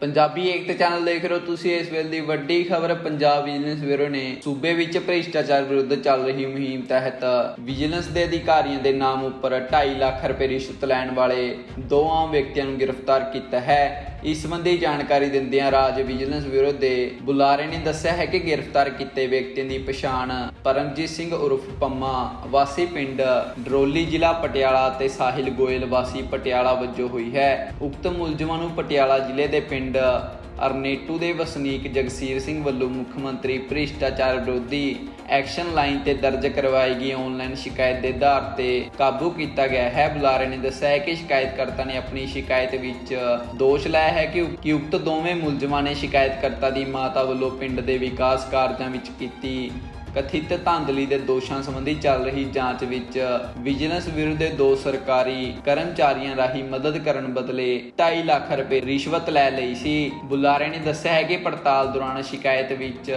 ਪੰਜਾਬੀ ਏਕਤਾ channel ਦੇਖ ਰਹੇ ਹੋ ਤੁਸੀਂ, ਇਸ ਵੇਲੇ ਦੀ ਵੱਡੀ ਖਬਰ ਪੰਜਾਬ ਵਿਜੀਲੈਂਸ ਬਿਊਰੋ ਨੇ ਸੂਬੇ ਵਿੱਚ ਭ੍ਰਿਸ਼ਟਾਚਾਰ ਵਿਰੁੱਧ ਚੱਲ ਰਹੀ ਮੁਹਿੰਮ ਤਹਿਤ ਵਿਜੀਲੈਂਸ ਦੇ ਅਧਿਕਾਰੀਆਂ ਦੇ ਨਾਮ ਉੱਪਰ 2.5 ਲੱਖ ਰੁਪਏ ਰਿਸ਼ਵਤ ਲੈਣ ਵਾਲੇ ਦੋ ਆਮ ਵਿਅਕਤੀਆਂ ਨੂੰ ਗ੍ਰਿਫਤਾਰ ਕੀਤਾ ਹੈ। ਇਸ ਸੰਬੰਧੀ ਜਾਣਕਾਰੀ ਦਿੰਦਿਆਂ ਰਾਜ ਵਿਜੀਲੈਂਸ ਬਿਊਰੋ ਦੇ ਬੁਲਾਰੇ ਨੇ ਦੱਸਿਆ ਹੈ ਕਿ ਗ੍ਰਿਫਤਾਰ ਕੀਤੇ ਵਿਅਕਤੀਆਂ ਦੀ ਪਛਾਣ ਪਰਮਜੀਤ ਸਿੰਘ ਉਰਫ ਪੰਮਾ ਵਾਸੀ ਪਿੰਡ ਡਰੋਲੀ ਜ਼ਿਲ੍ਹਾ ਪਟਿਆਲਾ ਤੇ ਸਾਹਿਲ ਗੋਇਲ ਵਾਸੀ ਪਟਿਆਲਾ ਵਜੋਂ ਹੋਈ ਹੈ। ਉਕਤ ਮੁਲਜ਼ਮਾਂ ਨੂੰ ਪਟਿਆਲਾ ਜ਼ਿਲ੍ਹੇ ਦੇ ਪਿੰਡ ਅਰਨੇਟੂ ਦੇ ਵਸਨੀਕ ਜਗਸੀਰ ਸਿੰਘ ਵੱਲੋਂ ਮੁੱਖ ਮੰਤਰੀ ਭ੍ਰਿਸ਼ਟਾਚਾਰ ਵਿਰੋਧੀ ਐਕਸ਼ਨ ਲਾਈਨ ਤੇ ਦਰਜ ਕਰਵਾਈ ਗਈ ਆਨਲਾਈਨ ਸ਼ਿਕਾਇਤ ਦੇ ਆਧਾਰ ਤੇ ਕਾਬੂ ਕੀਤਾ ਗਿਆ ਹੈ। ਬੁਲਾਰੇ ਨੇ ਦੱਸਿਆ ਹੈ ਕਿ ਸ਼ਿਕਾਇਤਕਰਤਾ ਨੇ ਆਪਣੀ ਸ਼ਿਕਾਇਤ ਵਿੱਚ ਦੋਸ਼ ਲਾਇਆ ਹੈ ਕਿ ਉਕਤ ਦੋਵੇਂ ਮੁਲਜ਼ਮਾਂ ਨੇ ਸ਼ਿਕਾਇਤਕਰਤਾ ਦੀ ਮਾਤਾ ਵੱਲੋਂ ਪਿੰਡ ਦੇ ਵਿਕਾਸ ਕਾਰਜਾਂ ਵਿੱਚ ਕੀਤੀ ਕਥਿਤ ਧਾਂਦਲੀ ਦੇ ਦੋਸ਼ਾਂ ਸੰਬੰਧੀ ਚੱਲ ਰਹੀ ਜਾਂਚ ਵਿੱਚ ਵਿਜੀਲੈਂਸ ਵਿਰੁੱਧ ਦੇ ਦੋ ਸਰਕਾਰੀ ਕਰਮਚਾਰੀਆਂ ਰਾਹੀਂ ਮਦਦ ਕਰਨ ਬਦਲੇ 2.5 ਲੱਖ ਰੁਪਏ ਰਿਸ਼ਵਤ ਲੈ ਲਈ ਸੀ। ਬੁਲਾਰੇ ਨੇ ਦੱਸਿਆ ਹੈ ਕਿ ਪੜਤਾਲ ਦੌਰਾਨ ਸ਼ਿਕਾਇਤ ਵਿੱਚ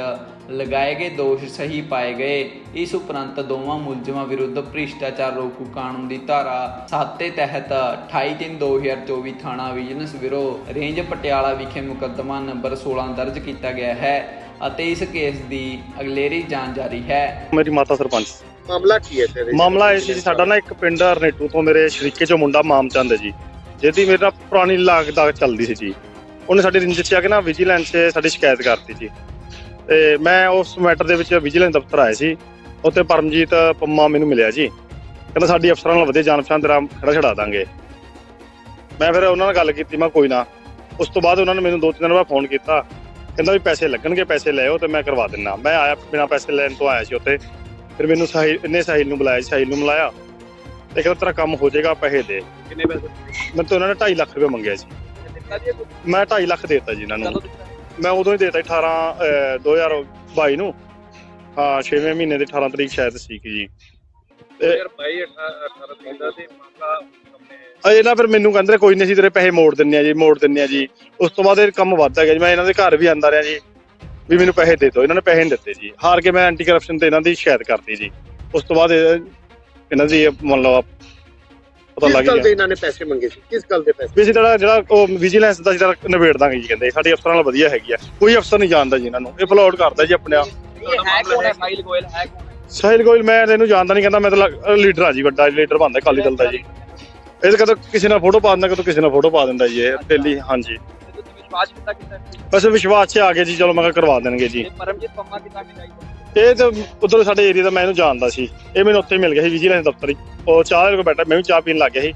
ਲਗਾਏ ਗਏ ਦੋਸ਼ ਸਹੀ ਪਾਏ ਗਏ। ਇਸ ਉਪਰੰਤ ਦੋਵਾਂ ਮੁਲਜ਼ਮਾਂ ਵਿਰੁੱਧ ਭ੍ਰਿਸ਼ਟਾਚਾਰ ਰੋਕੂ ਕਾਨੂੰਨ ਦੀ ਧਾਰਾ 7 ਦੇ ਤਹਿਤ 28/3/2024 ਥਾਣਾ ਵਿਜੀਲੈਂਸ ਬਿਊਰੋ ਰੇਂਜ ਪਟਿਆਲਾ ਵਿਖੇ ਮੁਕੱਦਮਾ ਨੰਬਰ 16 ਦਰਜ ਕੀਤਾ ਗਿਆ ਹੈ ਅਤੇ ਇਸ ਕੇਸ ਦੀ ਅਗਲੇਰੀ ਜਾਂਚ ਜਾਰੀ ਹੈ। ਮੇਰੀ ਮਾਤਾ ਸਰਪੰਚ। ਮਾਮਲਾ ਕੀ ਹੈ ਤੇਰੇ ਮਾਮਲਾ ਇਹ ਸੀ ਜੀ ਸਾਡਾ ਨਾ ਇੱਕ ਪਿੰਡ ਅਰਨੇਟੂ ਤੋਂ ਮੇਰੇ ਸ਼ਰੀਕੇ ਚੋਂ ਮੁੰਡਾ ਮਾਮਚੰਦ ਹੈ ਜੀ ਜਿਹਦੀ ਮੇਰੇ ਨਾਲ ਪੁਰਾਣੀ ਲਾਗ ਦਾ ਚੱਲਦੀ ਸੀ ਜੀ। ਉਹਨੇ ਸਾਡੀ ਰਿੰਜ 'ਚ ਆ ਕੇ ਨਾ ਵਿਜੀਲੈਂਸ 'ਚ ਸਾਡੀ ਸ਼ਿਕਾਇਤ ਕਰਤੀ ਜੀ। ਤੇ ਮੈਂ ਉਸ ਮੈਟਰ ਦੇ ਵਿੱਚ ਵਿਜੀਲੈਂਸ ਦਫ਼ਤਰ ਆਇਆ ਸੀ। ਉੱਥੇ ਪਰਮਜੀਤ ਪੰਮਾ ਮੈਨੂੰ ਮਿਲਿਆ ਜੀ। ਕਹਿੰਦਾ ਸਾਡੀ ਅਫਸਰਾਂ ਨਾਲ ਵਧੀਆ ਜਾਣ ਪਛਾਣ ਤੇਰਾ ਖੜਾ ਛਡਾ ਦਾਂਗੇ। ਮੈਂ ਫਿਰ ਉਹਨਾਂ ਨਾਲ ਗੱਲ ਕੀਤੀ ਮੈਂ ਕੋਈ ਨਾ। ਉਸ ਤੋਂ ਬਾਅਦ ਉਹਨਾਂ ਨੇ ਮੈਨੂੰ ਦੋ ਤਿੰਨ ਦਿਨ ਬਾਅਦ ਫੋਨ ਕੀਤਾ। ਕਹਿੰਦਾ ਵੀ ਪੈਸੇ ਲੱਗਣਗੇ ਪੈਸੇ ਲੈ ਆਓ ਤੇ ਮੈਂ ਕਰਵਾ ਦਿੰਨਾ। ਮੈਂ ਆਇਆ ਬਿਨਾਂ ਪੈਸੇ ਲੈਣ ਤੋਂ ਆਇਆ ਸੀ ਉੱਥੇ। ਫਿਰ ਮੈਨੂੰ ਸਾਹਿਲ ਇਹਨੇ ਸਾਹਿਲ ਨੂੰ ਬੁਲਾਇਆ ਸਾਹਿਲ ਨੂੰ ਮਿਲਾਇਆ। ਤੇ ਕਹਿੰਦਾ ਤੇਰਾ ਕੰਮ ਹੋ ਜਾਏਗਾ ਪੈਸੇ ਦੇ। ਕਿੰਨੇ ਪੈਸੇ? ਮੈਂ ਤੋਂ ਉਹਨਾਂ ਨੇ 2.5 ਲੱਖ ਰੁਪਏ ਮੰਗਿਆ ਸੀ ਮੈਂ 2.5 ਲੱਖ ਦੇਤਾ ਜੀ ਇਹਨਾਂ ਨੂੰ। ਮੈਂ ਉਦੋਂ ਹੀ ਦੇਤਾ 18 ਅਹ, 2022 ਨੂੰ। ਹਾਂ 6ਵੇਂ ਮਹੀਨੇ ਦੀ 18 ਤਰੀਕ ਸ਼ਾਇਦ ਸੀ ਕਿ ਜੀ 2022 18 ਤਰੀਕ ਦਾ ਤੇ ਮਾਮਲਾ ਆਪਣੇ ਅਜੇ ਨਾ ਫਿਰ ਮੈਨੂੰ ਕਹਿੰਦੇ ਕੋਈ ਨਹੀਂ ਅਸੀਂ ਤੇਰੇ ਪੈਸੇ ਮੋੜ ਦਿੰਨੇ ਆ ਜੀ ਮੋੜ ਦਿੰਨੇ ਆ ਜੀ। ਉਸ ਤੋਂ ਬਾਅਦ ਇਹ ਕੰਮ ਵੱਧਦਾ ਗਿਆ ਜੀ। ਮੈਂ ਇਹਨਾਂ ਦੇ ਘਰ ਵੀ ਆਂਦਾ ਰਿਹਾ ਜੀ ਵੀ ਮੈਨੂੰ ਪੈਸੇ ਦੇ ਦਿਓ। ਇਹਨਾਂ ਨੇ ਪੈਸੇ ਨਹੀਂ ਦਿੱਤੇ ਜੀ। ਹਾਰ ਕੇ ਮੈਂ ਐਂਟੀ ਕਰਪਸ਼ਨ ਤੇ ਇਹਨਾਂ ਦੀ ਸ਼ਿਕਾਇਤ ਕਰਤੀ ਜੀ। ਉਸ ਤੋਂ ਬਾਅਦ ਇਹ- ਇਹਨਾਂ ਦੀ ਇਹ ਮੰਨ ਲਓ ਪਤਾ ਕਿਸ ਲੱਗ ਗੱਲ ਗਿਆ। ਦੇ ਇਹਨਾਂ ਨੇ ਪੈਸੇ ਮੰਗੇ ਸੀ? ਕਿਸ ਗੱਲ ਦੇ ਪੈਸੇ? ਵੀ ਅਸੀਂ ਜਿਹੜਾ ਜਿਹੜਾ ਉਹ ਵਿਜੀਲੈਂਸ ਦਾ ਜਿਹੜਾ ਨਿਬੇੜ ਦਾਂਗੇ ਜੀ ਕਹਿੰਦੇ। ਸਾਡੀ ਅਫਸਰਾਂ ਨਾਲ ਵਧੀਆ ਹੈਗੀ ਆ। ਕੋਈ ਅਫਸਰ ਨਹੀਂ ਜਾਣਦਾ ਜੀ ਇਹਨਾਂ ਨੂੰ। ਇਹ ਫਲੋਟ ਕਰਦਾ ਜੀ ਆਪਣੇ ਆਪ। ਹੈ ਕੌਣ ਹੈ? ਸਾਈਲ ਗੋਇਲ ਹੈ ਕੌਣ ਸਾਹਿਲ ਗੋਇਲ ਮੈਂ ਇਹਨੂੰ ਜਾਣਦਾ ਨਹੀਂ। ਕਹਿੰਦਾ ਮੈਂ ਤਾਂ ਲੀਡਰ ਆ ਜੀ ਵੱਡਾ ਲੀਡਰ ਬਣਦਾ ਕਾਲੀ ਦਲ ਦਾ ਜੀ। ਇਹ ਤਾਂ ਕਦੋਂ ਕਿਸੇ ਨਾਲ ਫੋਟੋ ਪਾ ਦਿੰਦਾ ਕਦੋਂ ਕਿਸੇ ਨਾਲ ਫੋਟੋ ਪਾ ਦਿੰਦਾ ਜੀ ਇਹ। ਡੇਲੀ ਹਾਂਜੀ। ਤੇ ਤੁਸੀਂ ਵਿਸ਼ਵਾਸ ਕੀਤਾ ਕੀਤਾ ਬਸ ਵਿਸ਼ਵਾਸ 'ਚ ਆ ਗਏ ਜੀ। ਚਲੋ ਮੈਂ ਕਿਹਾ ਕਰਵਾ ਦੇਣਗੇ ਜੀ। ਤੇ ਪਰਮਜੀਤ ਪੰਮਾ ਕਿੱਦਾਂ ਮਿਲਿਆ ਜੀ ਇਹ ਤਾਂ ਉਧਰ ਸਾਡੇ ਏਰੀਆ ਦਾ ਮੈਂ ਇਹਨੂੰ ਜਾਣਦਾ ਸੀ। ਇਹ ਮੈਨੂੰ ਉੱਥੇ ਮਿਲ ਗਿਆ ਸੀ ਵਿਜੀਲੈਂਸ ਦਫ਼ਤਰ ਹੀ। ਉਹ ਚਾਹ ਦੇ ਕੋਲ ਬੈਠਾ ਮੈਂ ਵੀ ਚਾਹ ਪੀਣ ਲੱਗ ਗਿਆ ਸੀ।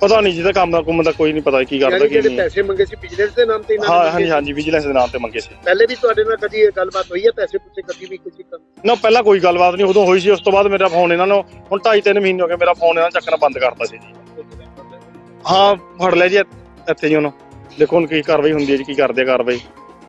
ਪਤਾ ਨਹੀਂ ਜਿਹਦਾ ਕੰਮ ਦਾ ਕੁੰਮ ਦਾ ਕੋਈ ਨਹੀਂ ਪਤਾ ਕੀ ਕਰਦਾ ਯਾਨੀ ਕੀ ਜਿਹੜੇ ਨਹੀਂ। ਪੈਸੇ ਮੰਗੇ ਸੀ ਬਿਜ਼ਨਸ ਦੇ ਨਾਮ ਤੇ ਇਹਨਾਂ ਹਾਂ ਨੇ ਹਾਂਜੀ ਮੰਗੇ ਹਾਂਜੀ ਵਿਜੀਲੈਂਸ ਦੇ ਨਾਮ ਤੇ ਮੰਗੇ ਸੀ। ਪਹਿਲੇ ਵੀ ਤੁਹਾਡੇ ਨਾਲ ਕਦੀ ਇਹ ਗੱਲਬਾਤ ਹੋਈ ਹੈ ਪੈਸੇ ਪੁੱਛੇ ਕਦੀ ਵੀ ਕਿਸੇ ਕੰਮ ਨਾ ਪਹਿਲਾਂ ਕੋਈ ਗੱਲਬਾਤ ਨਹੀਂ ਉਦੋਂ ਹੋਈ ਸੀ ਉਸ ਤੋਂ ਬਾਅਦ ਮੇਰਾ ਫੋਨ ਇਹਨਾਂ ਨੂੰ ਹੁਣ 2.5 3 ਮਹੀਨੇ ਹੋ ਗਏ ਮੇਰਾ ਫੋਨ ਇਹਨਾਂ ਨੇ ਚੱਕਣਾ ਬੰਦ ਕਰਤਾ ਸੀ। ਜੀ ਹਾਂ ਫੜ ਲਿਆ ਜੀ ਇੱਥੇ ਜੀ ਉਹਨੂੰ ਦੇਖੋ ਹੁਣ ਕੀ ਕਾਰਵਾਈ ਹੁੰਦੀ ਹੈ ਜੀ ਕੀ ਕਰਦੇ ਆ ਕਾਰਵਾਈ।